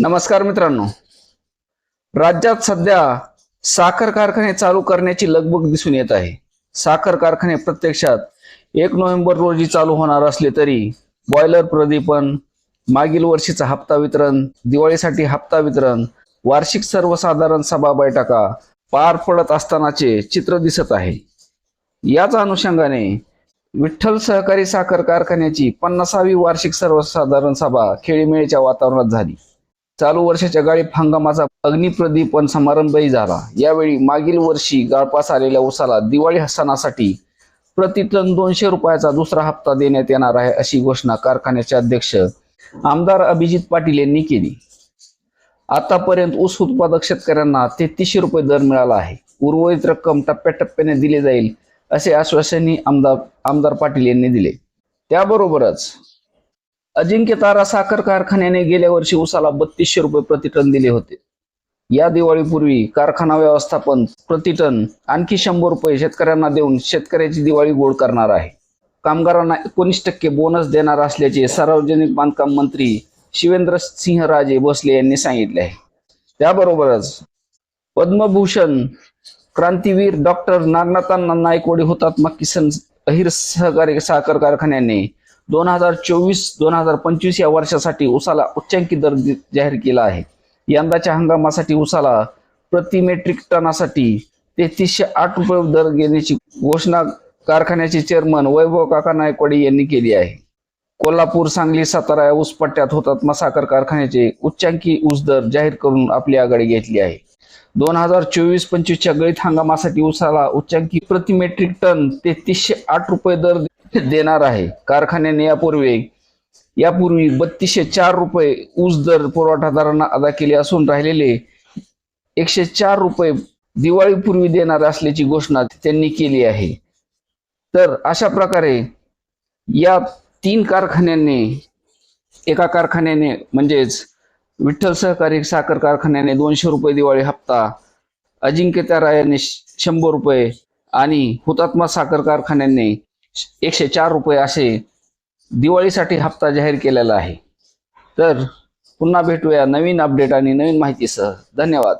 नमस्कार मित्रांनो. राज्यात सध्या साखर कारखाने चालू करण्याची लगबग दिसून येत आहे. साखर कारखाने प्रत्यक्षात एक नोव्हेंबर रोजी चालू होणार असले तरी बॉयलर प्रदीपन मागील वर्षीचा हप्ता वितरण दिवाळीसाठी हप्ता वितरण वार्षिक सर्वसाधारण सभा बैठका पार पडत असतानाचे चित्र दिसत आहे. याच अनुषंगाने विठ्ठल सहकारी साखर कारखान्याची पन्नासावी वार्षिक सर्वसाधारण सभा खेळीमेळीच्या वातावरणात झाली. चालू वर्षाच्या गाळीप हंगामाचा अग्निप्रदीपन समारंभही झाला. यावेळी मागील वर्षी गाळपास आलेल्या उसाला दिवाळी सणासाठी प्रतिटन दोनशे रुपयाचा दुसरा हप्ता देण्यात येणार आहे अशी घोषणा कारखान्याचे अध्यक्ष आमदार अभिजित पाटील यांनी केली. आतापर्यंत ऊस उत्पादक शेतकऱ्यांना तेहतीसशे रुपये दर मिळाला आहे. उर्वरित रक्कम टप्प्याटप्प्याने दिली जाईल असे आश्वासनही आमदार आमदार पाटील यांनी दिले. त्याबरोबरच अजिंक्य तारा साखर कारखान्याने गेल्या वर्षी उसाला बत्तीसशे रुपये प्रतिटन दिले होते. या दिवाळीपूर्वी कारखाना व्यवस्थापन प्रतिटन आणखी शंभर रुपये शेतकऱ्यांना देऊन शेतकऱ्याची दिवाळी गोड करणार आहे. कामगारांना एकोणीस टक्के बोनस देणार असल्याचे सार्वजनिक बांधकाम मंत्री शिवेंद्र सिंह राजे भोसले यांनी सांगितले आहे. त्याबरोबरच पद्मभूषण क्रांतीवीर डॉक्टर नागनाथांना नायकवडी हुतात्मा किसन अहिर सहकारी साखर कारखान्याने दोन हजार चोवीस दोन हजार पंचवीस या वर्षासाठी उसाला उच्चांकी दर जाहीर केला आहे. यंदाच्या हंगामासाठी उसाला प्रति मेट्रिक टनासाठी तेहतीसशे आठ रुपये दर घेण्याची घोषणा कारखान्याचे चेअरमन वैभव काका नायकवाडे यांनी केली आहे. कोल्हापूर सांगली सातारा या ऊस पट्ट्यात होतात साखर कारखान्याचे उच्चांकी ऊस दर जाहीर करून आपली आघाडी घेतली आहे. दोन हजार चोवीस पंचवीसच्या गळीत हंगामासाठी उसाला उच्चांकी प्रति मेट्रिक टन तेहतीसशे आठ रुपये दर देणार आहे. कारखान्याने यापूर्वी यापूर्वी बत्तीसशे चार रुपये ऊस दर पुरवठादारांना अदा केले असून राहिलेले एकशे चार रुपये दिवाळीपूर्वी देणार असल्याची घोषणा त्यांनी केली आहे. तर अशा प्रकारे या तीन कारखान्यांनी एका कारखान्याने म्हणजेच विठ्ठल सहकारी साखर कारखान्याने दोनशे रुपये दिवाळी हप्ता अजिंक्य त्यारा शंभर रुपये आणि हुतात्मा साखर कारखान्याने एकशे चार रुपये असे दिवाळीसाठी हप्ता जाहीर केलेला आहे. तर पुन्हा भेटूया नवीन अपडेट आणि नवीन माहितीसह. धन्यवाद.